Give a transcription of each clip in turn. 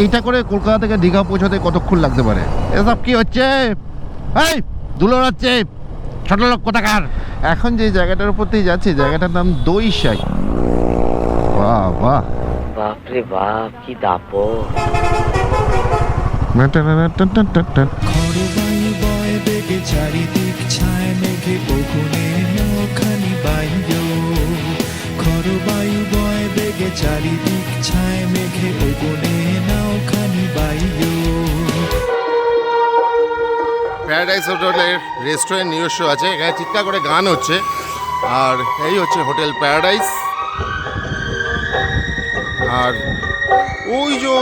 এইটা করে কলকাতা থেকে দীঘা পৌঁছাতে কতক্ষণ লাগতে পারে? এসব কি হচ্ছে? এই ধুলো হচ্ছে। ছোট লোক কোথাকার? এখন যে জায়গাটার উপর দিয়ে যাচ্ছে জায়গাটার নাম দইশাই। বাহ বাহ। বাপরে বাপ কি দাপট। খড়বায়ু বয় বেগে চারিদিক ছায় মেঘে বকুনে নখানি বাইয় খড়বায়ু বয় বেগে চারিদিক ছায় মেঘে বকুনে প্যারাডাইস হোটেলের রেস্টুরেন্ট নিজস্ব আছে। এখানে চিৎকার করে গান হচ্ছে। আর এই হচ্ছে হোটেল প্যারাডাইস আর ওই যে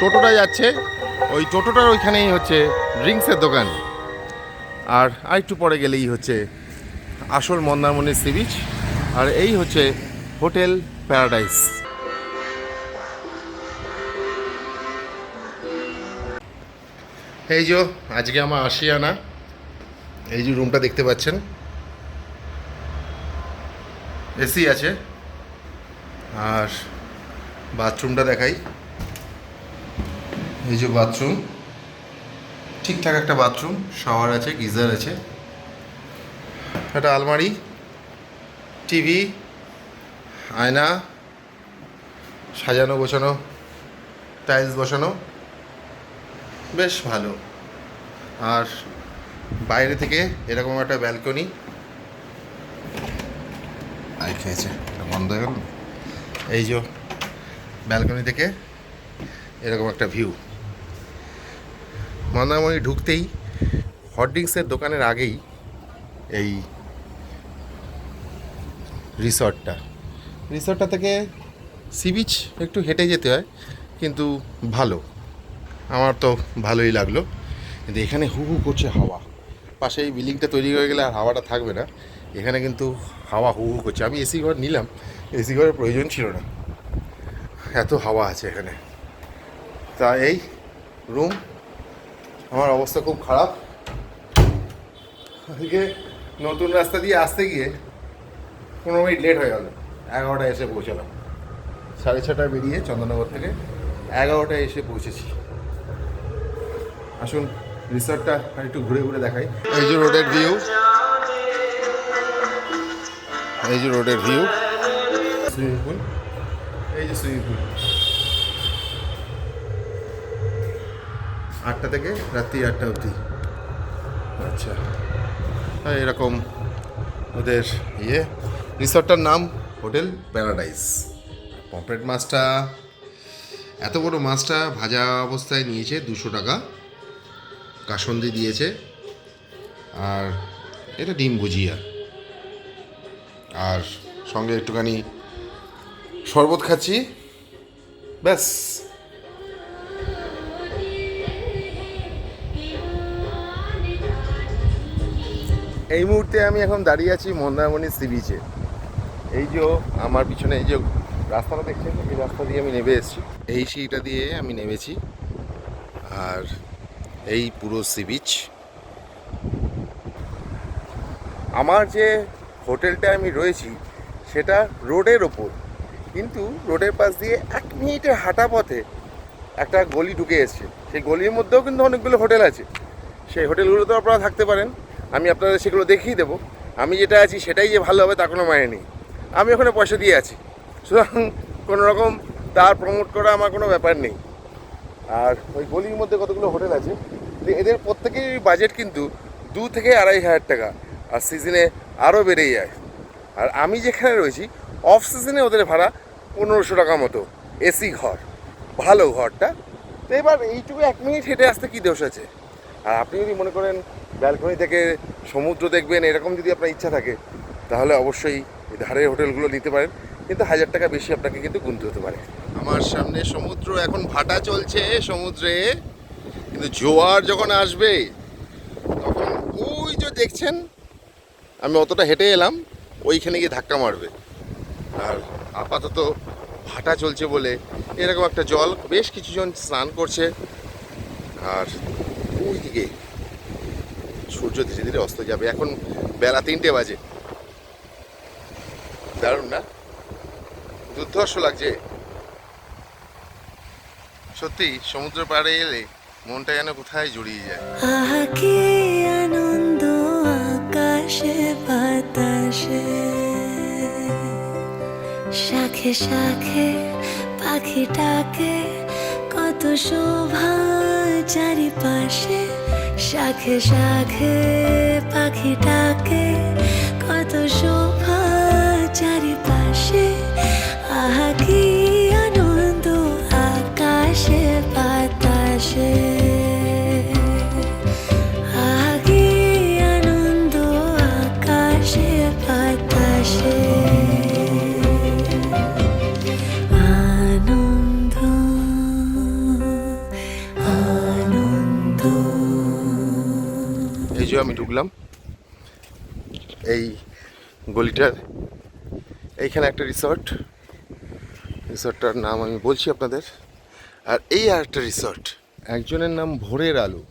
টোটোটা যাচ্ছে, ওই টোটোটার ওইখানেই হচ্ছে ড্রিঙ্কসের দোকান। আর আরেকটু পরে গেলেই হচ্ছে আসল মন্দারমণির সি বিচ। আর এই হচ্ছে হোটেল প্যারাডাইস এই যে, আজকে আমার আশিয়ানা। এই যে রুমটা দেখতে পাচ্ছেন। এসি আছে। আর বাথরুমটা দেখাই। এই যে বাথরুম ঠিকঠাক একটা বাথরুম শাওয়ার আছে গিজার আছে। একটা আলমারি। টিভি আয়না। সাজানো, গোছানো। টাইলস বসানো। বেশ ভালো। আর বাইরে থেকে এরকম একটা ব্যালকনি আই খেয়েছে বন্ধ হয়ে গেল? এই যে ব্যালকনি থেকে এরকম একটা ভিউ মন্দারমণি ঢুকতেই হট ড্রিঙ্কসের দোকানের আগেই এই রিসর্টটা রিসর্টটা থেকে সি বিচ একটু হেঁটে যেতে হয় কিন্তু ভালো। আমার তো ভালোই লাগল। কিন্তু এখানে হু হু করছে হাওয়া। পাশে এই বিল্ডিংটা তৈরি হয়ে গেলে আর হাওয়াটা থাকবে না। এখানে কিন্তু হাওয়া হু হু করছে। আমি এসি ঘর নিলাম। এসি ঘরের প্রয়োজন ছিল না। এত হাওয়া আছে এখানে। তা এই রুম। আমার অবস্থা খুব খারাপ। আজকে নতুন রাস্তা দিয়ে আসতে গিয়ে পনেরো মিনিট লেট হয়ে গেল। এগারোটায় এসে পৌঁছালাম। সাড়ে ছটায় বেরিয়ে চন্দননগর থেকে এগারোটায় এসে পৌঁছেছি। আসুন, রিসর্টটা একটু ঘুরে ঘুরে দেখাই। এই যে রোডের ভিউ। এই যে রোডের ভিউ। Swimming pool. এই যে সুইমিং পুল। আটটা থেকে রাত্রি আটটা অবধি। আচ্ছা। এরকম ওদের ইয়ে। রিসর্টটার নাম হোটেল প্যারাডাইস। পম্পলেট মাছটা, এত বড় মাছটা ভাজা অবস্থায় নিয়েছে দুশো টাকা। কাসন্দি দিয়েছে। আর এটা ডিম ভুজিয়া। আর সঙ্গে একটুখানি শরবত খাচ্ছি। ব্যাস। এই মুহূর্তে আমি এখন দাঁড়িয়ে আছি মন্দারমণি সি বিচে। এই যে আমার পিছনে এই যে রাস্তাটা দেখছেন? এই রাস্তা দিয়ে আমি নেমে এসেছি। এই সিঁড়িটা দিয়ে আমি নেমেছি। আর এই পুরো সি বিচ। আমার যে হোটেলটা আমি রয়েছি, সেটা রোডের ওপর। কিন্তু রোডের পাশ দিয়ে এক মিনিটের হাঁটা পথে একটা গলি ঢুকে এসছে। সেই গলির মধ্যেও কিন্তু অনেকগুলো হোটেল আছে। সেই হোটেলগুলোতেও আপনারা থাকতে পারেন। আমি আপনাদের সেগুলো দেখিয়ে দেবো। আমি যেটা আছি সেটাই যে ভালো হবে তা কোনো মানে নেই। আমি ওখানে পয়সা দিয়ে আছি। সুতরাং কোনো রকম তার প্রমোট করা আমার কোনো ব্যাপার নেই। আর ওই গলির মধ্যে কতগুলো হোটেল আছে? এদের প্রত্যেকেরই বাজেট কিন্তু দু থেকে আড়াই হাজার টাকা। আর সিজনে আরও বেড়ে যায়। আর আমি যেখানে রয়েছি অফ সিজনে ওদের ভাড়া পনেরোশো টাকা মতো। এসি ঘর। ভালো ঘরটা। তো এবার এইটুকু এক মিনিট হেঁটে আসতে কী দোষ আছে? আর আপনি যদি মনে করেন ব্যালকনি থেকে সমুদ্র দেখবেন, এরকম যদি আপনার ইচ্ছা থাকে, তাহলে অবশ্যই ধারের হোটেলগুলো নিতে পারেন। কিন্তু হাজার টাকা বেশি আপনাকে কিন্তু গুনতে হতে পারে। আমার সামনে সমুদ্র এখন ভাটা চলছে সমুদ্রে, কিন্তু জোয়ার যখন আসবে, তখন ওই যে দেখছেন, আমি অতটা হেঁটে এলাম, ওইখানে গিয়ে ধাক্কা মারবে। আর আপাতত ভাটা চলছে বলে এরকম একটা জল বেশ কিছুজন স্নান করছে। আর ওই দিকে সূর্য ধীরে ধীরে অস্ত যাবে, এখন বেলা তিনটে বাজে। দারুণ না? দুর্ধর্ষ লাগছে। সত্যি, সমুদ্র পাড়ে এলে মনটা যেন কোথায় জড়িয়ে যায়। আহা, কি আনন্দ আকাশে, বাতাসে। শাখে শাখে পাখি ডাকে কত শোভা চারিপাশে। শাখে শাখে পাখি ডাকে কত শোভা আমি ঢুকলাম। এই গলিটার এইখানে একটা রিসর্ট রিসর্টটার নাম আমি বলছি আপনাদের। আর এই আর একটা রিসর্ট একজনের নাম ভোরের আলো।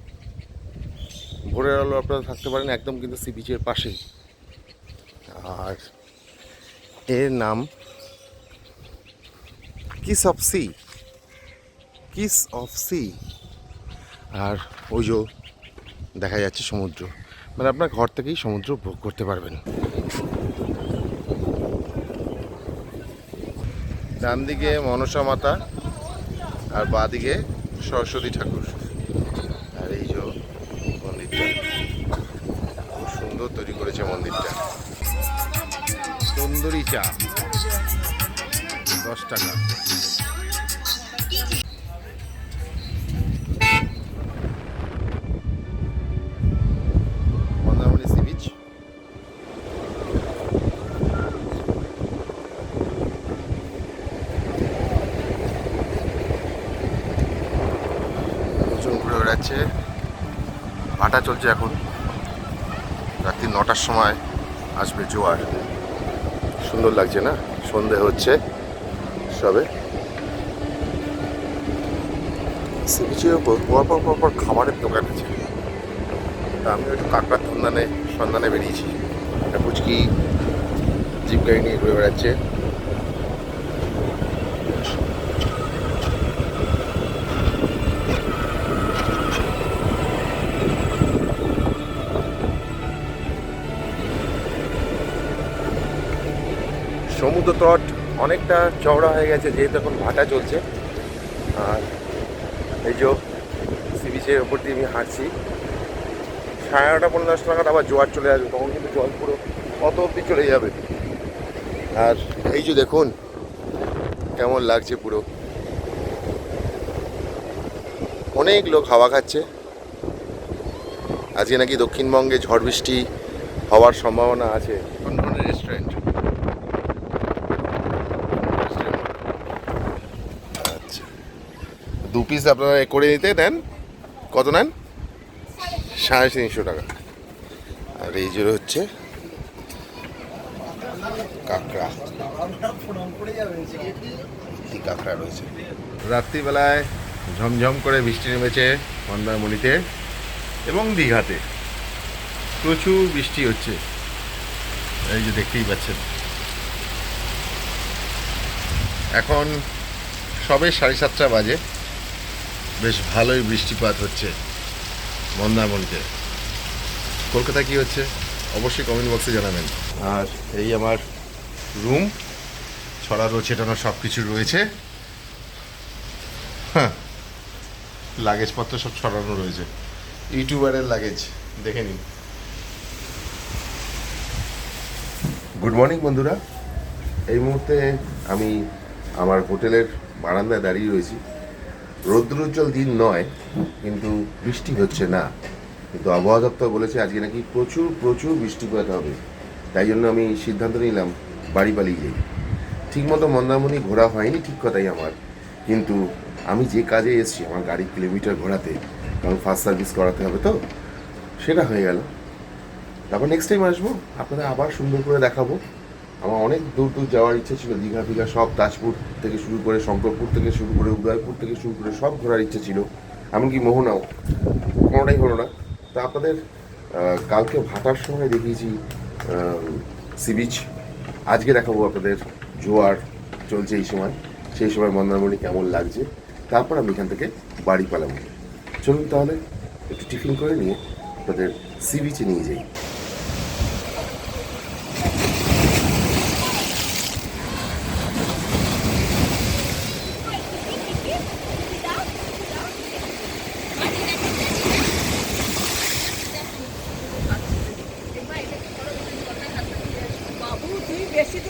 ভোরের আলো আপনারা থাকতে পারেন একদম কিন্তু সি বিচের পাশেই। আর এর নাম kiss of sea kiss of sea আর ওই যে দেখা যাচ্ছে সমুদ্র। মানে আপনার ঘর থেকেই সমুদ্র ভোগ করতে পারবেন। ডান দিকে মনসা মাতা আর বাঁ দিকে সরস্বতী ঠাকুর। আর এই যে মন্দিরটা, খুব সুন্দর তৈরি করেছে মন্দিরটা। তন্দুরি চা, দশ টাকা। ঘুরে ভাটা চলছে এখন। রাত্রি নটার সময় আসবে জোয়ার। সুন্দর লাগছে না? সন্ধে হচ্ছে সবে। পর পর পর খাবারের দোকান আছে। তা আমি একটু কাঁকড়ার সন্ধানে সন্ধানে বেরিয়েছি। একটা পুচকি জিপ গাড়ি নিয়ে ঘুরে বেড়াচ্ছে। সমুদ্র তট অনেকটা চওড়া হয়ে গেছে, যেহেতু এখন ভাটা চলছে। আর এই যে সি বিচের ওপর দিয়ে আমি হাঁটছি। সাড়ে নটা পনেরো দশ নাগাদ আবার জোয়ার চলে আসবে, তখন কিন্তু জল পুরো কত অব্দি চলে যাবে। আর এই যে দেখুন, কেমন লাগছে পুরো। অনেক লোক হাওয়া খাচ্ছে। আজকে নাকি দক্ষিণবঙ্গে ঝড় বৃষ্টি হওয়ার সম্ভাবনা আছে কোন ধরনের রেস্টুরেন্ট আচ্ছা দু পিস আপনারা করে নিতে, দেন, কত নেন? সাড়ে তিনশো টাকা। আর এই যে হচ্ছে কাঁকড়া। কাঁকড়া রয়েছে? রাত্রিবেলায় ঝমঝম করে বৃষ্টি নেমেছে মন্দারমণিতে এবং দীঘাতে। প্রচুর বৃষ্টি হচ্ছে। এই যে দেখতেই পাচ্ছেন। এখন সবে সাড়ে সাতটা বাজে। বেশ ভালোই বৃষ্টিপাত হচ্ছে মন্দারমণিতে। কলকাতায় কি হচ্ছে? অবশ্যই কমেন্ট বক্সে জানাবেন। আর এই আমার রুম ছড়ানো, ছেটানো সব কিছু রয়েছে। হ্যাঁ লাগেজপত্র সব ছড়ানো রয়েছে। ইউটিউবারের লাগেজ দেখে নিন। গুড মর্নিং বন্ধুরা। এই মুহূর্তে আমি আমার হোটেলের বারান্দায় দাঁড়িয়ে রয়েছি। রৌদ্রোজ্জ্বল দিন নয়, কিন্তু বৃষ্টি হচ্ছে না। কিন্তু আবহাওয়া দপ্তর বলেছে আজকে নাকি প্রচুর প্রচুর বৃষ্টিপাত হবে। তাই জন্য আমি সিদ্ধান্ত নিলাম বাড়ি পালিয়ে যাই। ঠিকমতো মন্দারমণি ঘোরা হয়নি ঠিক কথাই আমার। কিন্তু আমি যে কাজে এসেছি, আমার গাড়ি কিলোমিটার ঘোরাতে, কারণ ফার্স্ট সার্ভিস করাতে হবে তো, সেটা হয়ে গেল। তারপর নেক্সট টাইম আসব, আপনাদের আবার সুন্দর করে দেখাবো। আমার অনেক দূর দূর যাওয়ার ইচ্ছে ছিল, দীঘা ফিঘা সব তাজপুর থেকে শুরু করে শঙ্করপুর থেকে শুরু করে উদয়পুর থেকে শুরু করে সব ঘোরার ইচ্ছে ছিল, এমনকি মোহনাও, কোনোটাই হলো না। তো আপনাদের কালকে ভাটার সময় দেখিয়েছি সি বিচ, আজকে দেখাবো আপনাদের জোয়ার চলছে এই সময়, সেই সময় মন্দারমণি কেমন লাগছে, তারপর আমি এখান থেকে বাড়ি পালাবো। চলুন তাহলে, একটু টিফিন করে নিয়ে আপনাদের সি বিচে নিয়ে যাই।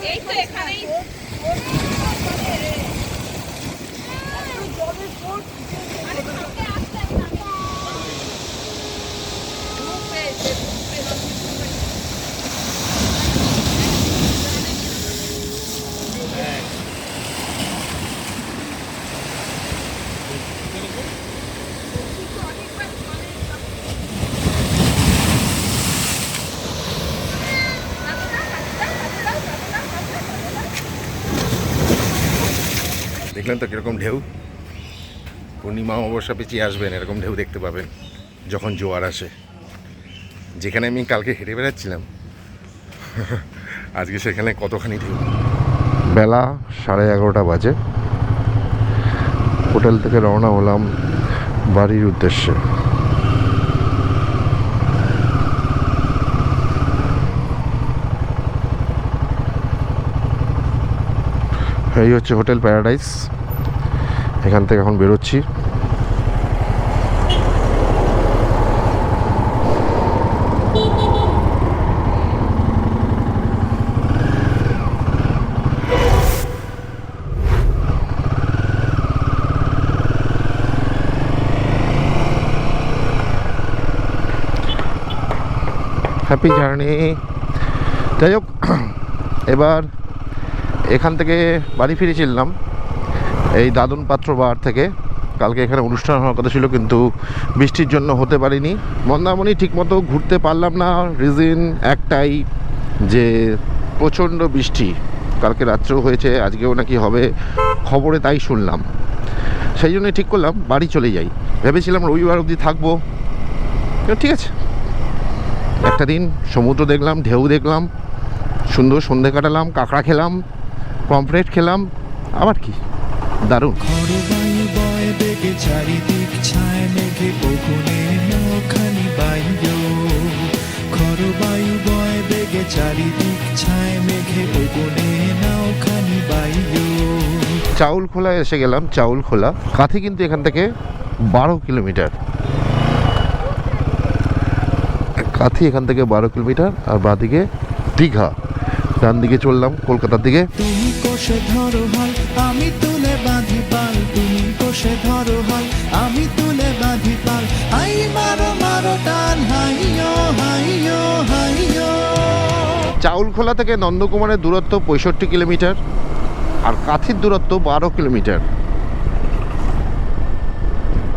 এই তো এখানেই। দেখলেন তো কীরকম ঢেউ? পূর্ণিমা অমাবস্যা পেঁচিয়ে আসবেন, এরকম ঢেউ দেখতে পাবেন যখন জোয়ার আসে। যেখানে আমি কালকে হেঁটে বেড়াচ্ছিলাম, আজকে সেখানে কতখানি ঢেউ? বেলা সাড়ে এগারোটা বাজে। হোটেল থেকে রওনা হলাম বাড়ির উদ্দেশ্যে। এই হচ্ছে হোটেল প্যারাডাইস। এখান থেকে এখন বেরোচ্ছি। হ্যাপি জার্নি যাই হোক এবার এখান থেকে বাড়ি ফিরেছিলাম। এই দাদন পাত্র বার থেকে কালকে এখানে অনুষ্ঠান হওয়ার কথা ছিল, কিন্তু বৃষ্টির জন্য হতে পারিনি। মন্দারমণি ঠিকমতো ঘুরতে পারলাম না। রিজন একটাই যে প্রচণ্ড বৃষ্টি। কালকে রাত্রেও হয়েছে, আজকেও নাকি হবে। খবরে তাই শুনলাম। সেই জন্যই ঠিক করলাম, বাড়ি চলে যাই। ভেবেছিলাম রবিবার অবধি থাকব। ঠিক আছে। একটা দিন সমুদ্র দেখলাম, ঢেউ দেখলাম, সুন্দর সন্ধে কাটালাম, কাঁকড়া খেলাম, পমফ্রেট খেলাম। আবার কি? দারুণ। চারিদিক ছায় মেঘে নখানি বয় বেগে চারিদিক ছায় মেঘে চাউল খোলা এসে গেলাম, চাউল খোলা। কাঁথি কিন্তু এখান থেকে বারো কিলোমিটার। কাঁথি এখান থেকে বারো কিলোমিটার, আর বাদিকে দীঘা। ডান দিকে চললাম কলকাতার দিকে। তুমি কোষে ধরো হাল কোষে ধরো হাল আমি তুলে বাঁধি পাল। হাই মারো মারো, টান হাইয়ো হাইয়ো হাইয়ো চাউল খোলা থেকে নন্দকুমারের দূরত্ব পঁয়ষট্টি কিলোমিটার আর কাঁথির দূরত্ব বারো কিলোমিটার।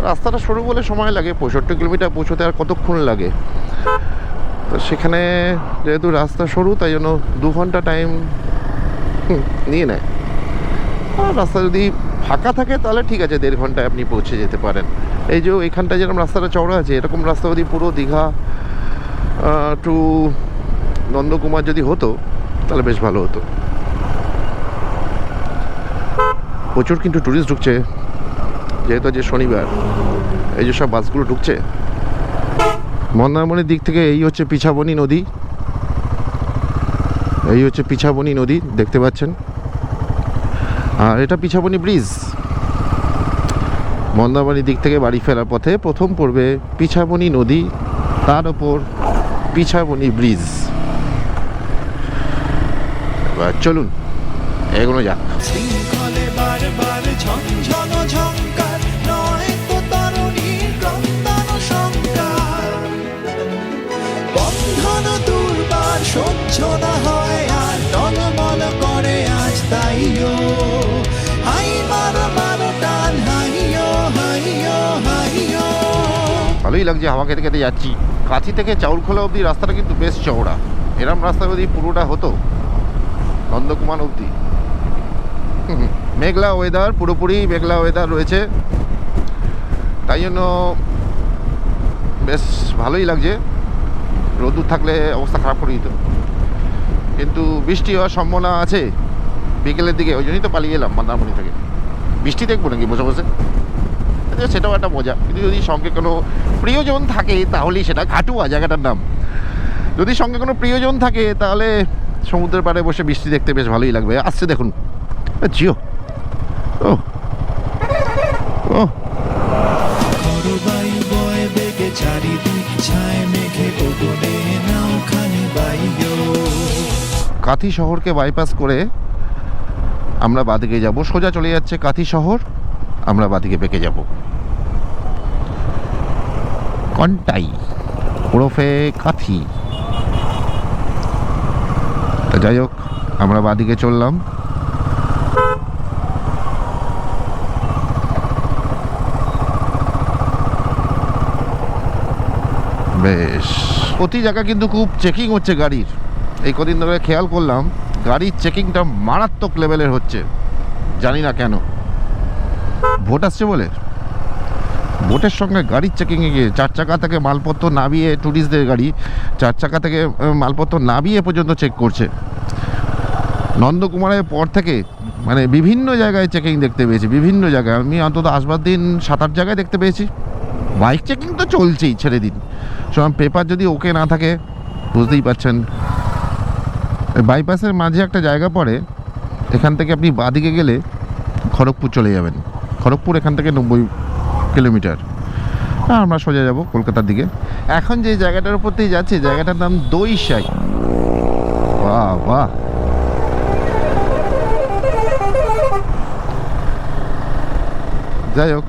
রাস্তাটা সরু বলে সময় লাগে, পঁয়ষট্টি কিলোমিটার পৌঁছতে আর কতক্ষণ লাগে? তো সেখানে যেহেতু রাস্তা সরু, তাই জন্য দু ঘণ্টা টাইম নিয়ে নেয়। আর রাস্তা যদি ফাঁকা থাকে, তাহলে ঠিক আছে, দেড় ঘন্টায় আপনি পৌঁছে যেতে পারেন। এই যে এখানটা যেরকম রাস্তাটা চওড়া আছে, এরকম রাস্তা যদি পুরো দীঘা টু নন্দকুমার যদি হতো, তাহলে বেশ ভালো হতো। প্রচুর কিন্তু ট্যুরিস্ট ঢুকছে, যেহেতু যে শনিবার। এই যে সব বাসগুলো ঢুকছে। মন্দারমণির দিক থেকে এই হচ্ছে পিছাবনি নদী। এই হচ্ছে পিছাবনি নদী, দেখতে পাচ্ছেন? আর এটা পিছাবনি ব্রিজ। মন্দারমণির দিক থেকে বাড়ি ফেরার পথে প্রথম পড়বে পিছাবনি নদী, তার ওপর পিছাবনি ব্রিজ। এবার চলুন এগুলো যাক। সহ্য না হয় আর করে আজ ভালোই লাগছে, হাওয়া খেতে খেতে যাচ্ছি। কাঁথি থেকে চাউলখোলা অবধি রাস্তাটা কিন্তু বেশ চওড়া। এরম রাস্তা যদি পুরোটা হতো, নন্দকুমার অবধি। মেঘলা ওয়েদার পুরোপুরি মেঘলা ওয়েদার রয়েছে। তাই জন্য বেশ ভালোই লাগছে। রোদুর থাকলে অবস্থা খারাপ করে দিত। কিন্তু বৃষ্টি হওয়ার সম্ভাবনা আছে। বিকেলের দিকে, ওই জন্যই তো পালিয়ে এলাম মন্দারমণি থেকে। বৃষ্টি দেখব নাকি বসে বসে? তো সেটাও একটা মজা। কিন্তু যদি সঙ্গে কোনো প্রিয়জন থাকে তাহলেই সেটা ঘাটুয়া জায়গাটার নাম। যদি সঙ্গে কোনো প্রিয়জন থাকে তাহলে সমুদ্রের পাড়ে বসে বৃষ্টি দেখতে বেশ ভালোই লাগবে। আসছে দেখুন। জিও। ও। ও। কাথি শহরকে বাইপাস করে আমরা বাদিকে যাব। সোজা চলে যাচ্ছে কাথি শহর। আমরা বাদিকে বেঁকে যাব। কন্টাই, ওরফে কাথি। যাই হোক, আমরা বাদিকে চললাম। বেশ। প্রতি জায়গা কিন্তু খুব চেকিং হচ্ছে গাড়ির। এই কদিন ধরে খেয়াল করলাম, গাড়ির চেকিংটা মারাত্মক লেভেলের হচ্ছে। জানি না কেন। ভোট আসছে বলে? ভোটের সঙ্গে গাড়ির চেকিংয়ে গিয়ে চার চাকা থেকে মালপত্র নামিয়ে ট্যুরিস্টদের গাড়ি, চার চাকা থেকে মালপত্র নামিয়ে পর্যন্ত চেক করছে। নন্দকুমারের পর থেকে মানে বিভিন্ন জায়গায় চেকিং দেখতে পেয়েছি, বিভিন্ন জায়গায়। আমি অন্তত আসবার দিন সাত আট জায়গায় দেখতে পেয়েছি। বাইক চেকিং তো চলছেই ছেড়ে দিন। সব পেপার যদি ওকে না থাকে, বুঝতেই পারছেন। বাইপাসের মাঝে একটা জায়গা পড়ে, এখান থেকে আপনি বাদিকে গেলে খড়গপুর চলে যাবেন। খড়গপুর এখান থেকে নব্বই কিলোমিটার। আর আমরা সোজা যাব কলকাতার দিকে। এখন যে জায়গাটার উপর দিয়ে যাচ্ছি জায়গাটার নাম দইশাই বাহ বাহ। যাই হোক,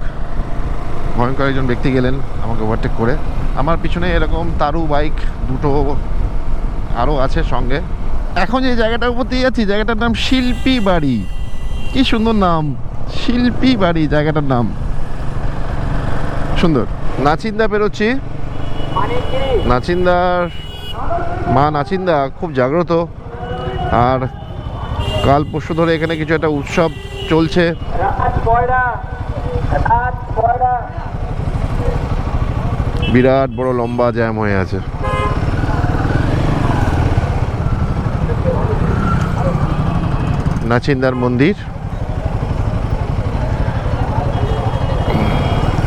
ভয়ঙ্কর একজন ব্যক্তি গেলেন আমাকে ওভারটেক করে। আমার পিছনে এরকম তারু, বাইক দুটো আরও আছে সঙ্গে। এখন যে জায়গাটার উপর দিয়ে যাচ্ছি, জায়গাটার নাম শিল্পী বাড়ি কি সুন্দর নাম। শিল্পী বাড়ি, জায়গাটার নাম। সুন্দর। নাচিন্দা পেরোচ্ছি। নাচিন্দার মা নাচিন্দা খুব জাগ্রত। আর কাল পরশু ধরে এখানে কিছু একটা উৎসব চলছে। বিরাট বড় লম্বা জ্যাম হয়ে আছে। নাচিন্দার মন্দির।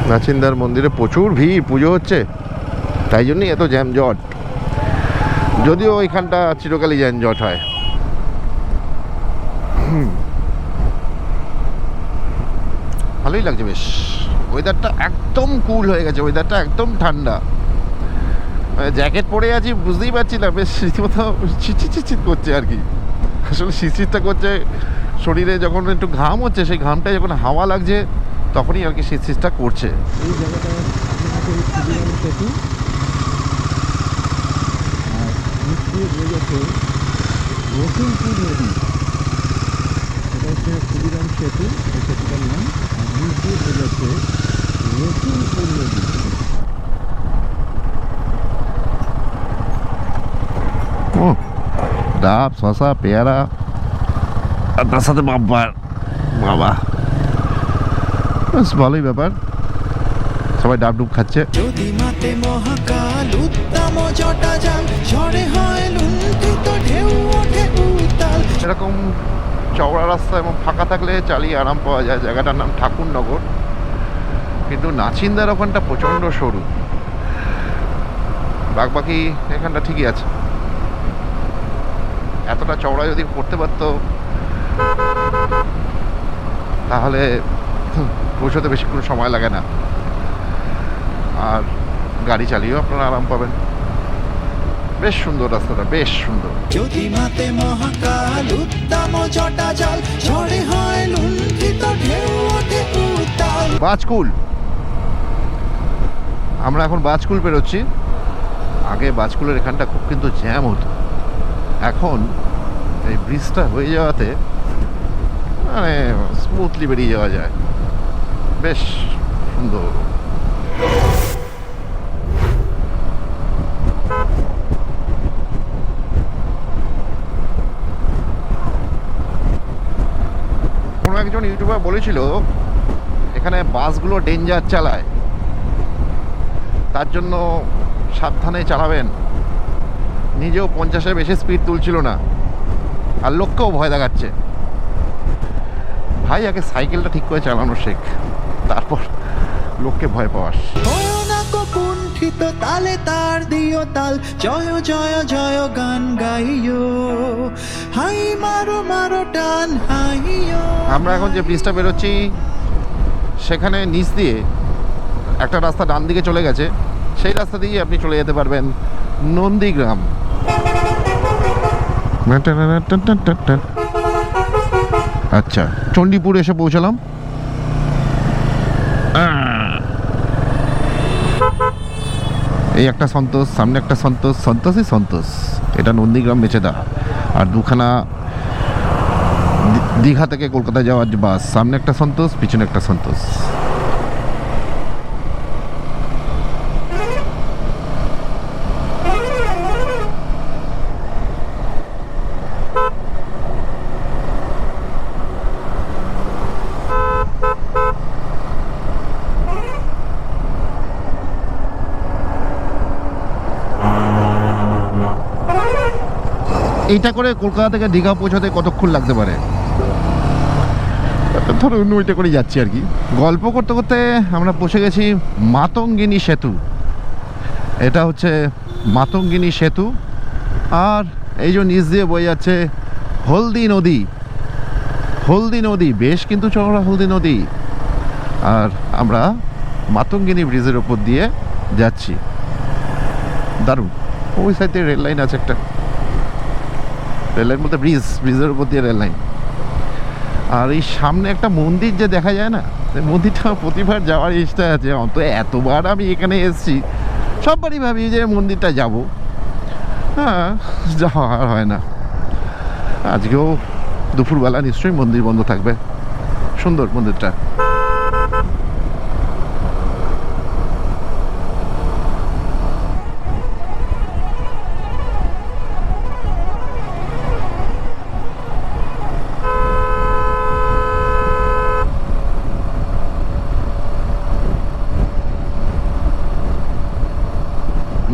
নাচিন্দার মন্দিরে প্রচুর ভিড়, পুজো হচ্ছে। তাই জন্যই এত জ্যামজট। যদিও ওইখানটা চিরকালই জ্যামজট হয়। ভালোই লাগছে বেশ। ওয়েদারটা একদম কুল হয়ে গেছে ওয়েদারটা একদম ঠান্ডা। জ্যাকেট পরে আছি, বুঝতেই পারছি না, বেশ রীতিমতো চিচিট চিচিট করছে আর কি। আসলে শীতশীতটা করছে, শরীরে যখন একটু ঘাম হচ্ছে, সেই ঘামটা যখন হাওয়া লাগছে তখনই আর কি শীত শীতটা করছে। এই জায়গাটা সেতু আর নিচ দিয়ে বয়ে গেছে রসুলপুর নদী। এটা হচ্ছে ক্ষুদিরাম সেতু এই সেতুটার নাম। আর নিচ দিয়ে বয়ে রসুলপুর নদী। ও ডাব শশা পেয়ারা। আর তার সাথে বাব্বার বাবা। বেশ ভালোই ব্যাপার। সবাই ডাব ডুব খাচ্ছে। যদি মাতে মহাকাল উত্তম জটা যান ঝড়ে হয় লুণ্ঠিত ঢেউ ওঠে উত্তাল। এরকম চওড়া রাস্তা এবং ফাঁকা থাকলে চালিয়ে আরাম পাওয়া যায়। জায়গাটার নাম ঠাকুরনগর। কিন্তু নাচিন্দার ওখানটা প্রচণ্ড সরু। বাকি এখানটা ঠিকই আছে। এতটা চওড়া যদি করতে পারতো তাহলে পৌঁছতে বেশিক্ষণ সময় লাগে না। আর গাড়ি চালিয়েও আপনারা আরাম পাবেন। বেশ সুন্দর রাস্তাটা বেশ সুন্দর। যদি মাতে মহাকাল উত্তম জটা জল ঝড়ে হয় লুণ্ঠিত ঢেউ ওঠে উত্তাল। বাজকুল। আমরা এখন বাজকুল বেরোচ্ছি। আগে বাজকুলের এখানটা খুব কিন্তু জ্যাম হতো। এখন এই ব্রিজটা হয়ে যাওয়াতে মানে স্মুথলি বেরিয়ে যাওয়া যায়। বেশ সুন্দর। কোনো একজন ইউটিউবার বলেছিল, এখানে বাসগুলো ডেঞ্জার চালায়। তার জন্য সাবধানে চালাবেন। নিজেও পঞ্চাশের বেশি স্পিড তুলছিল না। আর লোককেও ভয় দেখাচ্ছে। ভাই, আগে সাইকেলটা ঠিক করে চালানো শেখ। তারপর লোককে ভয় পাওয়াস না কুণ্ঠিত তালে তার দিও তাল জয় জয় জয় গান গাইও। হাই মারো মারো টান হাইও। আমরা এখন যে ব্রিজটা বেরোচ্ছি সেখানে নিচ দিয়ে একটা রাস্তা ডান দিকে চলে গেছে। সেই রাস্তা দিয়ে আপনি চলে যেতে পারবেন নন্দীগ্রাম। আচ্ছা চণ্ডীপুর এসে পৌঁছালাম। এই একটা সন্তোষ, সামনে একটা সন্তোষ, সন্তোষই সন্তোষ। এটা নন্দীগ্রাম মেচেদা। আর দুখানা দীঘা থেকে কলকাতা যাওয়ার বাস, সামনে একটা সন্তোষ, পিছনে একটা সন্তোষ। এইটা করে কলকাতা থেকে দীঘা পৌঁছাতে কতক্ষণ লাগতে পারে? ধরুন, ওইটা করে যাচ্ছি আর কি। গল্প করতে করতে আমরা পৌঁছে গেছি মাতঙ্গিনী সেতু। এটা হচ্ছে মাতঙ্গিনী সেতু। আর এই যে নিচ দিয়ে বয়ে যাচ্ছে হলদি নদী। হলদি নদী, বেশ কিন্তু চওড়া হলদি নদী। আর আমরা মাতঙ্গিনী ব্রিজের ওপর দিয়ে যাচ্ছি। দারুণ। ওই সাইডে রেল লাইন আছে একটা। রেল লাইন বলতে ব্রিজ, ব্রিজের উপর দিয়ে রেল লাইন। আর এই সামনে একটা মন্দির যে দেখা যায় না মন্দিরটা প্রতিবার যাওয়ার ইচ্ছা আছে। অন্ত এতবার আমি এখানে এসেছি সববারই ভাবি যে মন্দিরটা যাব। হ্যাঁ যাওয়া আর হয় না। আজকেও দুপুরবেলা নিশ্চয়ই মন্দির বন্ধ থাকবে। সুন্দর মন্দিরটা।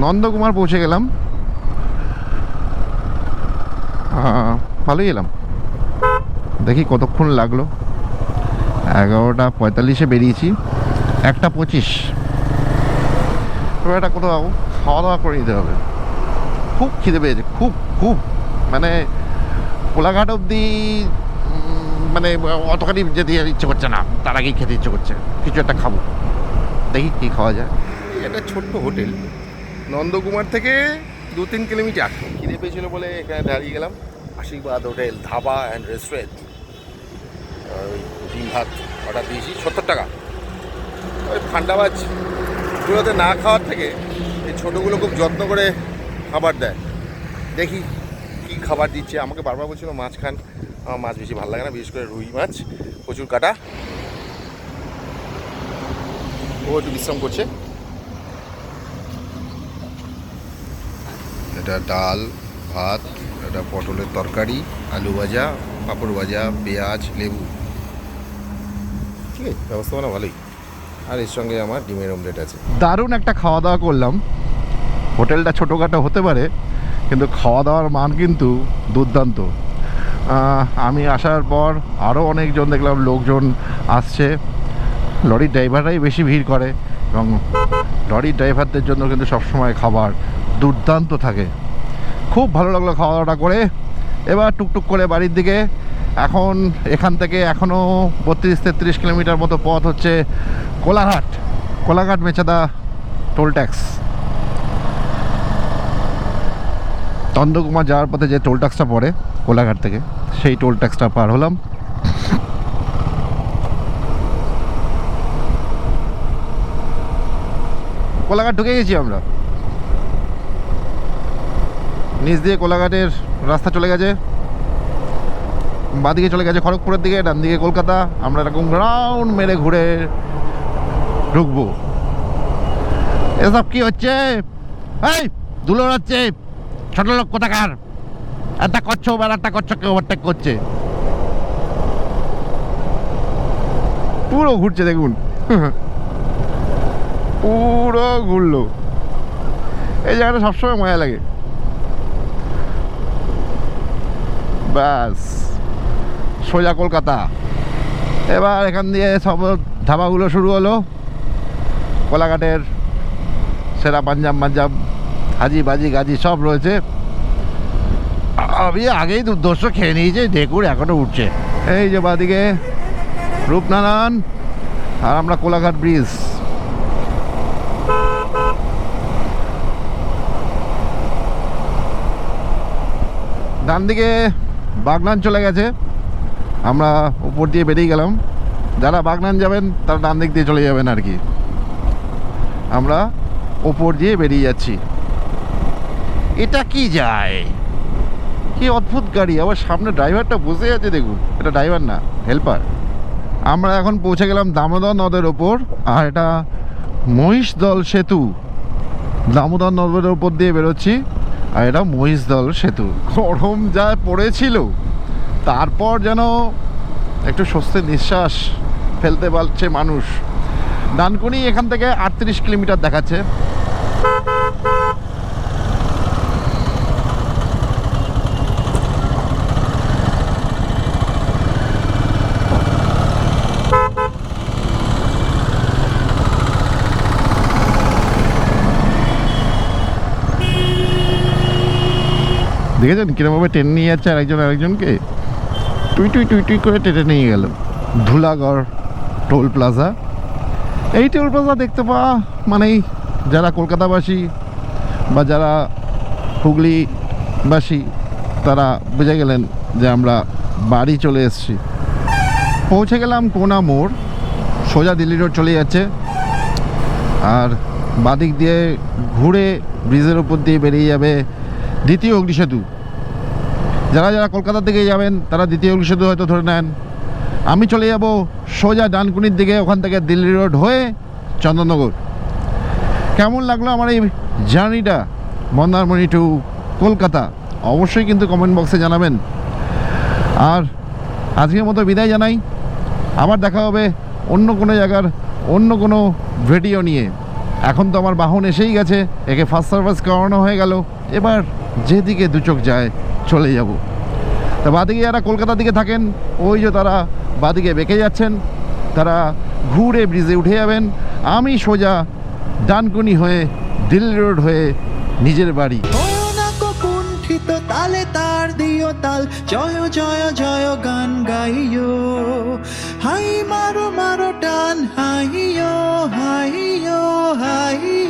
নন্দকুমার পৌঁছে গেলাম। ভালোই এলাম। দেখি কতক্ষণ লাগল। এগারোটা পঁয়তাল্লিশে বেরিয়েছি। একটা পঁচিশ। একটা কোথাও খাওয়া দাওয়া করে নিতে হবে। খুব খিদে পেয়েছে, খুব খুব। মানে কোলাঘাট অবধি মানে অতখানি যেতে ইচ্ছে করছে না। তার আগেই খেতে ইচ্ছে করছে। কিছু একটা খাব। দেখি কী খাওয়া যায়। এটা ছোট্ট হোটেল। নন্দকুমার থেকে দু তিন কিলোমিটার। খিদে পেয়েছিল বলে এখানে দাঁড়িয়ে গেলাম। আশীর্বাদ হোটেল, ধাবা অ্যান্ড রেস্টুরেন্ট ওই ডিম ভাত অর্ডার দিয়েছি, সত্তর টাকা। ওই ঠান্ডা ফান্ডাবাজ গুলোতে না খাওয়ার থেকে এই ছোটোগুলো খুব যত্ন করে খাবার দেয়। দেখি কী খাবার দিচ্ছে। আমাকে বারবার বলছিল, মাছ খান। আমার মাছ বেশি ভালো লাগে না, বিশেষ করে রুই মাছ প্রচুর কাটা। ও একটু বিশ্রাম করছে। এটা ডাল ভাত এটা পটলের তরকারি আলু ভাজা পাঁপড় ভাজা পেঁয়াজ লেবু। ঠিক আছে ব্যবস্থাপনা ভালোই। আর এর সঙ্গে আমার ডিমের অমলেট আছে। দারুণ একটা খাওয়া দাওয়া করলাম। হোটেলটা ছোটোখাটো হতে পারে কিন্তু খাওয়া দাওয়ার মান কিন্তু দুর্দান্ত। আমি আসার পর আরও অনেকজন দেখলাম লোকজন আসছে। লরির ড্রাইভাররাই বেশি ভিড় করে এবং লরির ড্রাইভারদের জন্য কিন্তু সবসময় খাবার দুর্দান্ত থাকে। খুব ভালো লাগল খাওয়া দাওয়াটা করে। এবার টুকটুক করে বাড়ির দিকে। এখন এখান থেকে এখনও বত্রিশ তেত্রিশ কিলোমিটার মতো পথ হচ্ছে Kolaghat. Kolaghat Mechada toll tax. Chandrakumar যাওয়ার পথে যে টোল ট্যাক্সটা পড়ে কোলাঘাট থেকে, সেই টোল ট্যাক্সটা পার হলাম। কোলাঘাট ঢুকে গেছি আমরা। নিচ দিয়ে কোলাঘাটের রাস্তা চলে গেছে। বাদিকে চলে গেছে খড়গপুরের দিকে, ডান দিকে কলকাতা। আমরা এরকম রাউন্ড মেরে ঘুরে ঢুকবো। এসব কি হচ্ছে? এই, ধুলো হচ্ছে ছোট লোক কোথাকার? একটা কচ্ছপ আর একটা কচ্ছপকে ওভারটেক করছে। পুরো ঘুরছে দেখুন। পুরো ঘুরলো। এই জায়গাটা সবসময় মজা লাগে। ব্যাস। সোজা কলকাতা। এবার এখান দিয়ে সব ধাবাগুলো শুরু হলো। কোলাঘাটের সেরা পাঞ্জাব মাঞ্জাব, হাজি বাজি গাজি সব রয়েছে। আমি আগেই দুর্দর্শ খেয়ে নিয়েছি, ঢেকুর এখনও উঠছে। এই যে বাদিকে রূপনারায়ণ আর আমরা কোলাঘাট ব্রিজ। ডান দিকে বাগনান চলে গেছে। আমরা উপর দিয়ে বেরিয়ে গেলাম। যারা বাগনান যাবেন, তারা ডান দিক দিয়ে চলে যাবেন আর কি। আমরা ওপর দিয়ে বেরিয়ে যাচ্ছি। এটা কি যায়? কি অদ্ভুত গাড়ি। আবার সামনে ড্রাইভারটা বসে আছে, দেখুন। এটা ড্রাইভার না, হেল্পার। আমরা এখন পৌঁছে গেলাম দামোদর নদের ওপর। আর এটা মহিষদল সেতু। দামোদর নদের ওপর দিয়ে বেরোচ্ছি। আর এটা মহিষদল সেতু। গরম যা পড়েছিল, তারপর যেন একটু স্বস্তি নিঃশ্বাস ফেলতে পারছে মানুষ। ডানকুনি এখান থেকে আটত্রিশ কিলোমিটার দেখাচ্ছে। দেখেছেন? কিরমভাবে টেনে নিয়ে যাচ্ছে আরেকজন আরেকজনকে? টুই টুই টুই টুই করে টেনে নিয়ে গেল। Dhulagarh toll plaza. এই টোল প্লাজা দেখতে পাওয়া মানেই যারা কলকাতাবাসী বা যারা হুগলিবাসী, তারা বুঝে গেলেন যে আমরা বাড়ি চলে এসেছি। পৌঁছে গেলাম কোনা মোড়। সোজা দিল্লি রোড চলে যাচ্ছে। আর বাদিক দিয়ে ঘুরে ব্রিজের উপর দিয়ে বেরিয়ে যাবে দ্বিতীয় অগ্নিসেতু। যারা যারা কলকাতার দিকে যাবেন, তারা দ্বিতীয় অগ্নিসেতু হয়তো ধরে নেন। আমি চলে যাব সোজা ডানকুনির দিকে, ওখান থেকে দিল্লি রোড হয়ে চন্দননগর। কেমন লাগল আমার এই জার্নিটা? মন্দারমণি টু কলকাতা? অবশ্যই কিন্তু কমেন্ট বক্সে জানাবেন। আর আজকের মতো বিদায় জানাই। আবার দেখা হবে অন্য কোনো জায়গার, অন্য কোনো ভিডিও নিয়ে। এখন তো আমার বাহন এসেই গেছে, একে ফার্স্ট সার্ভিস করানো হয়ে গেল। এবার যেদিকে দু চোখ যায় চলে যাব। তা বাদিকে যারা কলকাতার দিকে থাকেন, ওই যে তারা বাদিকে বেঁকে যাচ্ছেন, তারা ঘুরে ব্রিজে উঠে যাবেন। আমি সোজা ডানকুনি হয়ে দিল্লি রোড হয়ে নিজের বাড়ি। কুণ্ঠিত তালে তার দিও তাল, জয় জয় জয় গান গাইও। হাই মারো মারো টান হাইও হাইও হাই